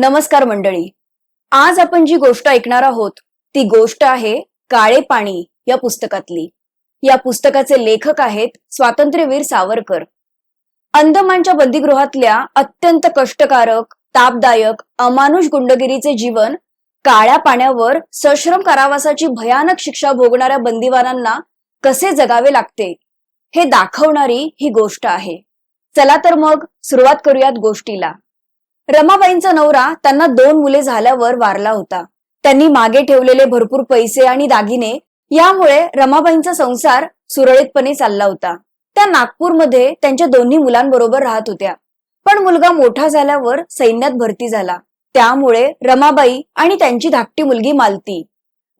नमस्कार मंडळी. आज आपण जी गोष्ट ऐकणार आहोत ती गोष्ट आहे काळे पाणी या पुस्तकातली. या पुस्तकाचे लेखक आहेत स्वातंत्र्यवीर सावरकर. अंदमानच्या बंदीगृहातल्या अत्यंत कष्टकारक तापदायक अमानुष गुंडगिरीचे जीवन काळ्या पाण्यावर सश्रम कारावासाची भयानक शिक्षा भोगणाऱ्या बंदिवानांना कसे जगावे लागते हे दाखवणारी ही गोष्ट आहे. चला तर मग सुरुवात करूयात गोष्टीला. रमाबाईंचा नवरा त्यांना दोन मुले झाल्यावर वारला होता. त्यांनी मागे ठेवलेले भरपूर पैसे आणि दागिने यामुळे रमाबाईंचा संसार सुरळीतपणे चालला होता. त्या नागपूरमध्ये त्यांच्या दोन्ही मुलांबरोबर राहत होत्या. पण मुलगा मोठा झाल्यावर सैन्यात भरती झाला. त्यामुळे रमाबाई आणि त्यांची धाकटी मुलगी मालती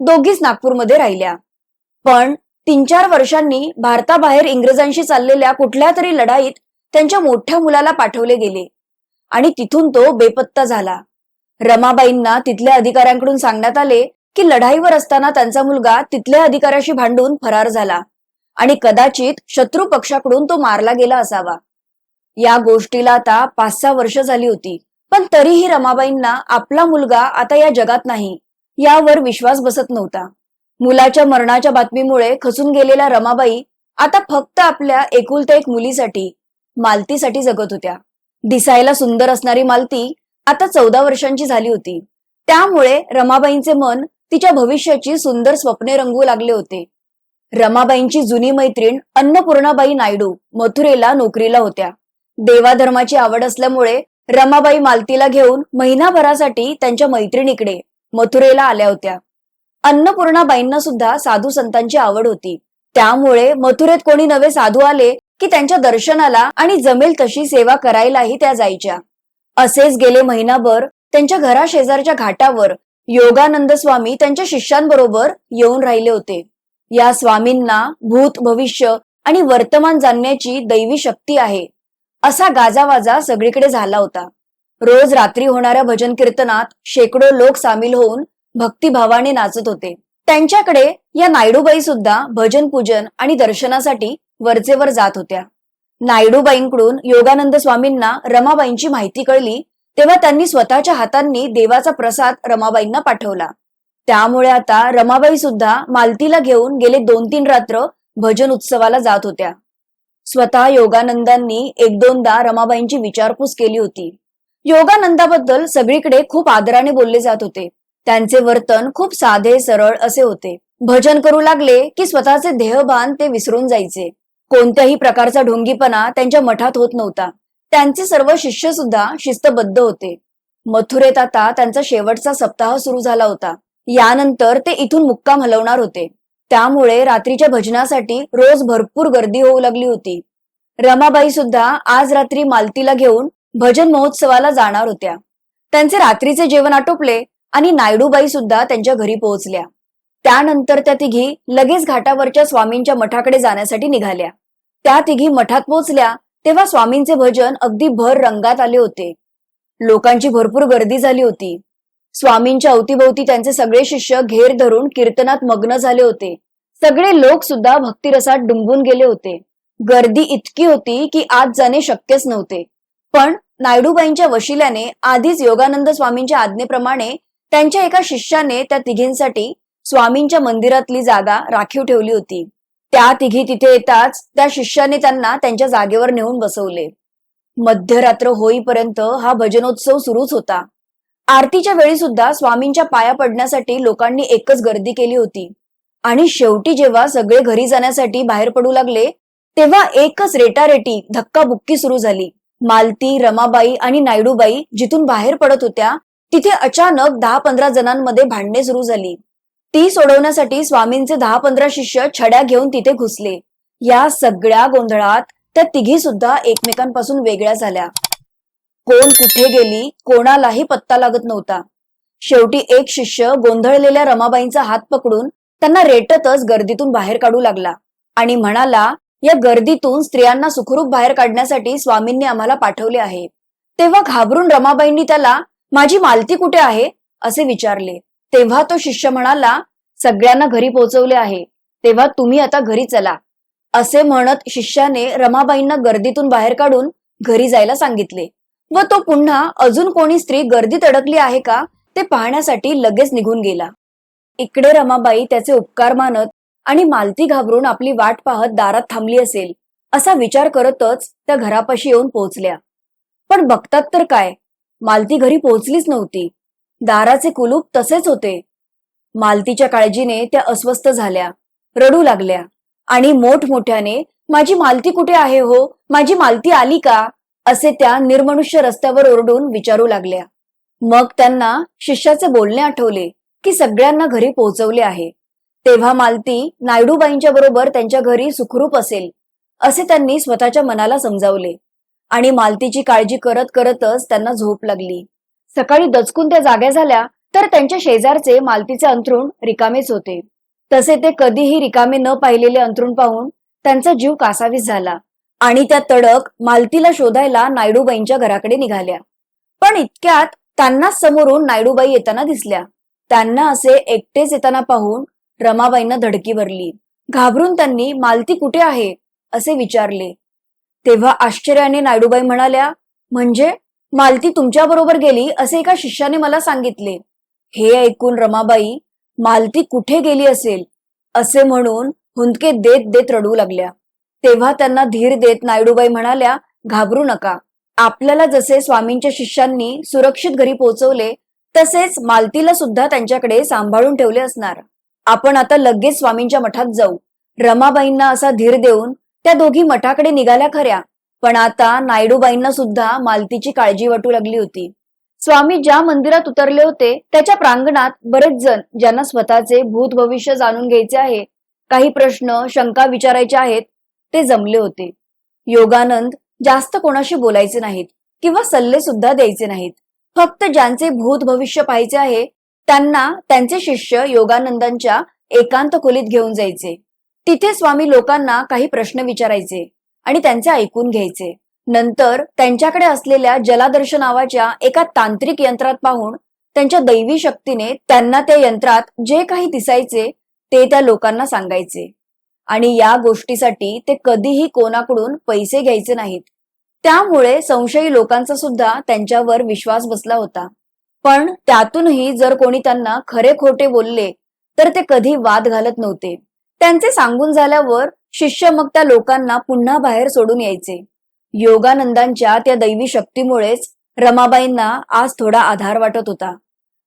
दोघीच नागपूरमध्ये राहिल्या. पण तीन चार वर्षांनी भारताबाहेर इंग्रजांशी चाललेल्या कुठल्या तरी लढाईत त्यांच्या मोठ्या मुलाला पाठवले गेले. आणि तिथून तो बेपत्ता झाला. रमाबाईंना तिथल्या अधिकाऱ्यांकडून सांगण्यात आले की लढाईवर असताना त्यांचा मुलगा तिथल्या अधिकाऱ्याशी भांडून फरार झाला आणि कदाचित शत्रू पक्षाकडून तो मारला गेला असावा. या गोष्टीला आता पाच सहा वर्ष झाली होती पण तरीही रमाबाईंना आपला मुलगा आता या जगात नाही यावर विश्वास बसत नव्हता. मुलाच्या मरणाच्या बातमीमुळे खचून गेलेल्या रमाबाई आता फक्त आपल्या एकुलत्या एक मुलीसाठी मालतीसाठी जगत होत्या. दिसायला सुंदर असणारी मालती आता चौदा वर्षांची झाली होती. त्यामुळे रमाबाईंचे मन तिच्या भविष्याची सुंदर स्वप्ने रंगवू लागले होते. रमाबाईंची जुनी मैत्रीण अन्नपूर्णाबाई नायडू मथुरेला नोकरीला होत्या. देवाधर्माची आवड असल्यामुळे रमाबाई मालतीला घेऊन महिनाभरासाठी त्यांच्या मैत्रिणीकडे मथुरेला आल्या होत्या. अन्नपूर्णाबाईंना सुद्धा साधू संतांची आवड होती. त्यामुळे मथुरेत कोणी नवे साधू आले की त्यांच्या दर्शनाला आणि जमेल तशी सेवा करायलाही त्या जायच्या. असेच गेले महिनाभर त्यांच्या घराशेजारच्या घाटावर योगानंद स्वामी त्यांच्या शिष्यांबरोबर येऊन राहिले होते. या स्वामींना भूत भविष्य आणि वर्तमान जाणण्याची दैवी शक्ती आहे असा गाजावाजा सगळीकडे झाला होता. रोज रात्री होणाऱ्या भजन कीर्तनात शेकडो लोक सामील होऊन भक्तिभावाने नाचत होते. त्यांच्याकडे या नायडूबाई सुद्धा भजन पूजन आणि दर्शनासाठी वरचेवर जात होत्या. नायडूबाईंकडून योगानंद स्वामींना रमाबाईंची माहिती कळली तेव्हा त्यांनी स्वतःच्या हातांनी देवाचा प्रसाद रमाबाईंना पाठवला. त्यामुळे आता रमाबाई सुद्धा मालतीला घेऊन गेले दोन तीन रात्र भजन उत्सवाला जात होत्या. स्वतः योगानंदांनी एक दोनदा रमाबाईंची विचारपूस केली होती. योगानंदाबद्दल सगळीकडे खूप आदराने बोलले जात होते. त्यांचे वर्तन खूप साधे सरळ असे होते. भजन करू लागले की स्वतःचे देहभान ते विसरून जायचे. कोणत्याही प्रकारचा ढोंगीपणा त्यांच्या मठात होत नव्हता. त्यांचे सर्व शिष्य सुद्धा शिस्तबद्ध होते. मथुरेत आता त्यांचा शेवटचा सप्ताह सुरू झाला होता. यानंतर ते इथून मुक्काम हलवणार होते. त्यामुळे रात्रीच्या भजनासाठी रोज भरपूर गर्दी होऊ लागली होती. रमाबाई सुद्धा आज रात्री मालतीला घेऊन भजन महोत्सवाला जाणार होत्या. त्यांचे रात्रीचे जेवण आटोपले आणि नायडूबाई सुद्धा त्यांच्या घरी पोहोचल्या. त्यानंतर त्या तिघी लगेच घाटावरच्या स्वामींच्या मठाकडे जाण्यासाठी निघाल्या. त्या तिघी मठात पोहोचल्या तेव्हा स्वामींचे भजन अगदी भर रंगात आले होते. लोकांची भरपूर गर्दी झाली होती. स्वामींच्या अवतीभोवती त्यांचे सगळे शिष्य घेर धरून कीर्तनात मग्न झाले होते. सगळे लोक सुद्धा भक्तिरसात डुंबून गेले होते. गर्दी इतकी होती की आत जाणे शक्यच नव्हते. पण नायडूबाईंच्या वशिल्याने आधीच योगानंद स्वामींच्या आज्ञेप्रमाणे त्यांच्या एका शिष्याने त्या तिघींसाठी स्वामींच्या मंदिरातली जागा राखीव ठेवली होती. त्या तिघी तिथे येताच त्या शिष्याने त्यांना त्यांच्या जागेवर नेऊन बसवले. मध्यरात्र होईपर्यंत हा भजनोत्सव सुरूच होता. आरतीच्या वेळी सुद्धा स्वामींच्या पाया पडण्यासाठी लोकांनी एकच गर्दी केली होती. आणि शेवटी जेव्हा सगळे घरी जाण्यासाठी बाहेर पडू लागले तेव्हा एकच रेटारेटी धक्काबुक्की सुरू झाली. मालती रमाबाई आणि नायडूबाई जिथून बाहेर पडत होत्या तिथे अचानक दहा पंधरा जणांमध्ये भांडणे सुरू झाली. ती सोडवण्यासाठी स्वामींचे दहा पंधरा शिष्य छड्या घेऊन तिथे घुसले. या सगळ्या गोंधळात त्या तिघी सुद्धा एकमेकांपासून वेगळ्या झाल्या. कोण कुठे गेली कोणालाही पत्ता लागत नव्हता. शेवटी एक शिष्य गोंधळलेल्या रमाबाईंचा हात पकडून त्यांना रेटतच गर्दीतून बाहेर काढू लागला आणि म्हणाला या गर्दीतून स्त्रियांना सुखरूप बाहेर काढण्यासाठी स्वामींनी आम्हाला पाठवले आहे. तेव्हा घाबरून रमाबाईंनी त्याला माझी मालती कुठे आहे? असे विचारले. तेव्हा तो शिष्य म्हणाला सगळ्यांना घरी पोहोचवले आहे. तेव्हा तुम्ही आता घरी चला. असे म्हणत शिष्याने रमाबाईंना गर्दीतून बाहेर काढून घरी जायला सांगितले. व तो पुन्हा अजून कोणी स्त्री गर्दीत अडकली आहे का? ते पाहण्यासाठी लगेच निघून गेला. इकडे रमाबाई त्याचे उपकार मानत आणि मालती घाबरून आपली वाट पाहत दारात थांबली असेल असा विचार करतच त्या घरापाशी येऊन पोहोचल्या. पण बघतात तर काय? मालती घरी पोहोचलीच नव्हती. दाराचे कुलूप तसेच होते. मालतीच्या काळजीने त्या अस्वस्थ झाल्या. रडू लागल्या. आणि मोठमोठ्याने माझी मालती कुठे आहे हो? माझी मालती आली का? असे त्या निर्मनुष्य रस्त्यावर ओरडून विचारू लागल्या. मग त्यांना शिष्याचे बोलणे आठवले की सगळ्यांना घरी पोहोचवले आहे. तेव्हा मालती नायडूबाईंच्या बरोबर त्यांच्या घरी सुखरूप असेल असे त्यांनी स्वतःच्या मनाला समजावले. आणि मालतीची काळजी करत करतच त्यांना झोप लागली. सकाळी दचकून त्या जाग्या झाल्या तर त्यांच्या शेजारचे मालतीचे अंथरूण रिकामेच होते. तसे ते कधीही रिकामे न पाहिलेले अंथरूण पाहून त्यांचा जीव कासावीस झाला आणि त्या तडक मालतीला शोधायला नायडूबाईंच्या घराकडे निघाल्या. पण इतक्यात त्यांनाच समोरून नायडूबाई येताना दिसल्या. त्यांना असे एकटेच येताना पाहून रमाबाईंना धडकी भरली. घाबरून त्यांनी मालती कुठे आहे? असे विचारले. तेव्हा आश्चर्याने नायडूबाई म्हणाल्या म्हणजे मालती तुमच्या बरोबर गेली असे एका शिष्याने मला सांगितले. हे ऐकून रमाबाई मालती कुठे गेली असेल? असे म्हणून हुंदके देत देत रडू लागल्या. तेव्हा त्यांना धीर देत नायडूबाई म्हणाल्या घाबरू नका. आपल्याला जसे स्वामींच्या शिष्यांनी सुरक्षित घरी पोहोचवले तसेच मालतीला सुद्धा त्यांच्याकडे सांभाळून ठेवले असणार. आपण आता लगेच स्वामींच्या मठात जाऊ. रमाबाईंना असा धीर देऊन त्या दोघी मठाकडे निघाल्या खऱ्या. पण आता नायडूबाईंना सुद्धा मालतीची काळजी वाटू लागली होती. स्वामी ज्या मंदिरात उतरले होते त्याच्या प्रांगणात बरेच जण ज्यांना स्वतःचे भूत भविष्य जाणून घ्यायचे आहे काही प्रश्न शंका विचारायचे आहेत ते जमले होते. योगानंद जास्त कोणाशी बोलायचे नाहीत किंवा सल्ले सुद्धा द्यायचे नाहीत. फक्त ज्यांचे भूत भविष्य पाहायचे आहे त्यांना त्यांचे शिष्य योगानंदांच्या एकांत खोलीत घेऊन जायचे. तिथे स्वामी लोकांना काही प्रश्न विचारायचे आणि त्यांचे ऐकून घ्यायचे. नंतर त्यांच्याकडे असलेल्या जलादर्श नावाच्या एका तांत्रिक यंत्रात पाहून त्यांच्या दैवी शक्तीने त्यांना त्या यंत्रात जे काही दिसायचे ते त्या लोकांना सांगायचे. आणि या गोष्टीसाठी ते कधीही कोणाकडून पैसे घ्यायचे नाहीत. त्यामुळे संशयी लोकांचा सुद्धा त्यांच्यावर विश्वास बसला होता. पण त्यातूनही जर कोणी त्यांना खरे खोटे बोलले तर ते कधी वाद घालत नव्हते. त्यांचे सांगून झाल्यावर शिष्य मग त्या लोकांना पुन्हा बाहेर सोडून यायचे. योगानंदांच्या त्या दैवी शक्तीमुळेच रमाबाईंना आज थोडा आधार वाटत होता.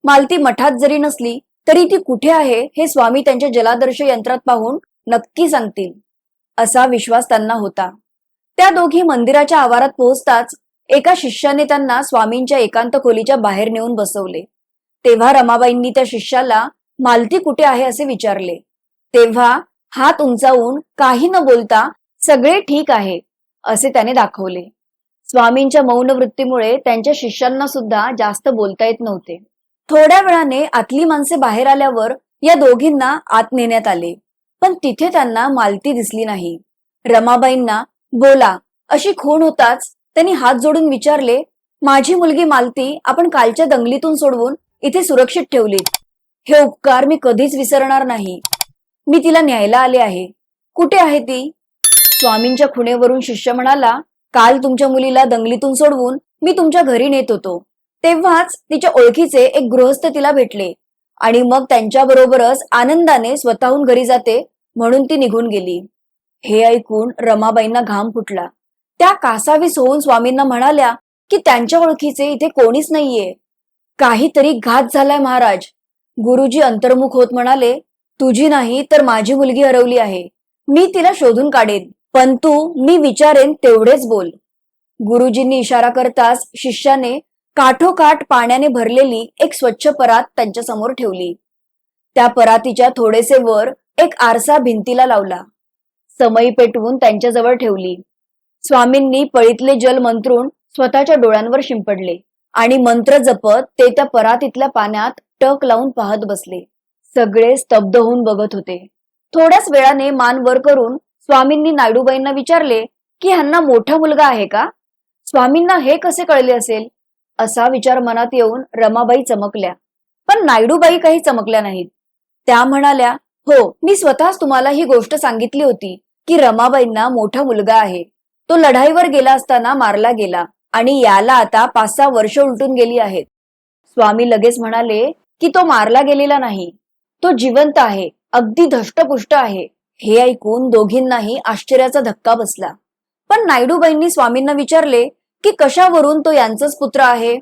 मालती मठात जरी नसली तरी ती कुठे आहे हे स्वामी त्यांच्या जलादर्श यंत्रात पाहून नक्की सांगतील असा विश्वास त्यांना होता. त्या दोघी मंदिराच्या आवारात पोहोचताच एका शिष्याने त्यांना स्वामींच्या एकांत खोलीच्या बाहेर नेऊन बसवले. तेव्हा रमाबाईंनी त्या शिष्याला मालती कुठे आहे? असे विचारले. तेव्हा हात उंचावून काही न बोलता सगळे ठीक आहे असे त्याने दाखवले. स्वामींच्या मौन वृत्तीमुळे त्यांच्या शिष्यांना सुद्धा जास्त बोलता येत नव्हते. थोड्या वेळाने आतली माणसे बाहेर आल्यावर या दोघींना आत नेण्यात आले पण तिथे त्यांना मालती दिसली नाही. रमाबाईंना बोला अशी खूण होताच? त्यांनी हात जोडून विचारले माझी मुलगी मालती आपण कालच्या दंगलीतून सोडवून इथे सुरक्षित ठेवली हे उपकार मी कधीच विसरणार नाही. मी तिला न्यायला आले आहे. कुठे आहे ती? स्वामींच्या खुणेवरून शिष्य म्हणाला काल तुमच्या मुलीला दंगलीतून सोडवून मी तुमच्या घरी नेत होतो. तेव्हाच तिच्या ओळखीचे एक गृहस्थ तिला भेटले. आणि मग त्यांच्या बरोबरच आनंदाने स्वतःहून घरी जाते म्हणून ती निघून गेली. हे ऐकून रमाबाईंना घाम फुटला. त्या कासावीस होऊन स्वामींना म्हणाल्या की त्यांच्या ओळखीचे इथे कोणीच नाहीये. काहीतरी घात झालाय महाराज. गुरुजी अंतर्मुख होत म्हणाले तुझी नाही तर माझी मुलगी हरवली आहे. मी तिला शोधून काढेन पण तू मी विचारेन तेवढेच बोल. गुरुजींनी इशारा करताच शिष्याने काठोकाठ पाण्याने भरलेली एक स्वच्छ परात त्यांच्यासमोर ठेवली. त्या परातीच्या थोडेसे वर एक आरसा भिंतीला लावला. समयी पेटवून त्यांच्याजवळ ठेवली. स्वामींनी पळीतले जल मंत्रून स्वतःच्या डोळ्यांवर शिंपडले आणि मंत्र जपत ते त्या परातीतल्या पाण्यात टक लावून पाहत बसले. सगळे स्तब्ध होऊन बघत होते. थोड्याच वेळाने मान वर करून स्वामींनी नायडूबाईंना विचारले की ह्यांना मोठा मुलगा आहे का? स्वामींना हे कसे कळले असेल? असा विचार मनात येऊन रमाबाई चमकल्या. पण नायडूबाई काही चमकल्या नाहीत. त्या म्हणाल्या हो मी स्वतःच तुम्हाला ही गोष्ट सांगितली होती की रमाबाईंना मोठा मुलगा आहे. तो लढाईवर गेला असताना मारला गेला आणि याला आता पाच सहा वर्ष उलटून गेली आहेत. स्वामी लगेच म्हणाले की तो मारला गेलेला नाही. तो जिवंत आहे अगदी धष्टपुष्ट आहे. हे ऐकून दोघींनाही आश्चर्याचा धक्का बसला. पण नायडूबाईंनी स्वामींना विचारले की कशावरून तो यांचाच पुत्र आहे?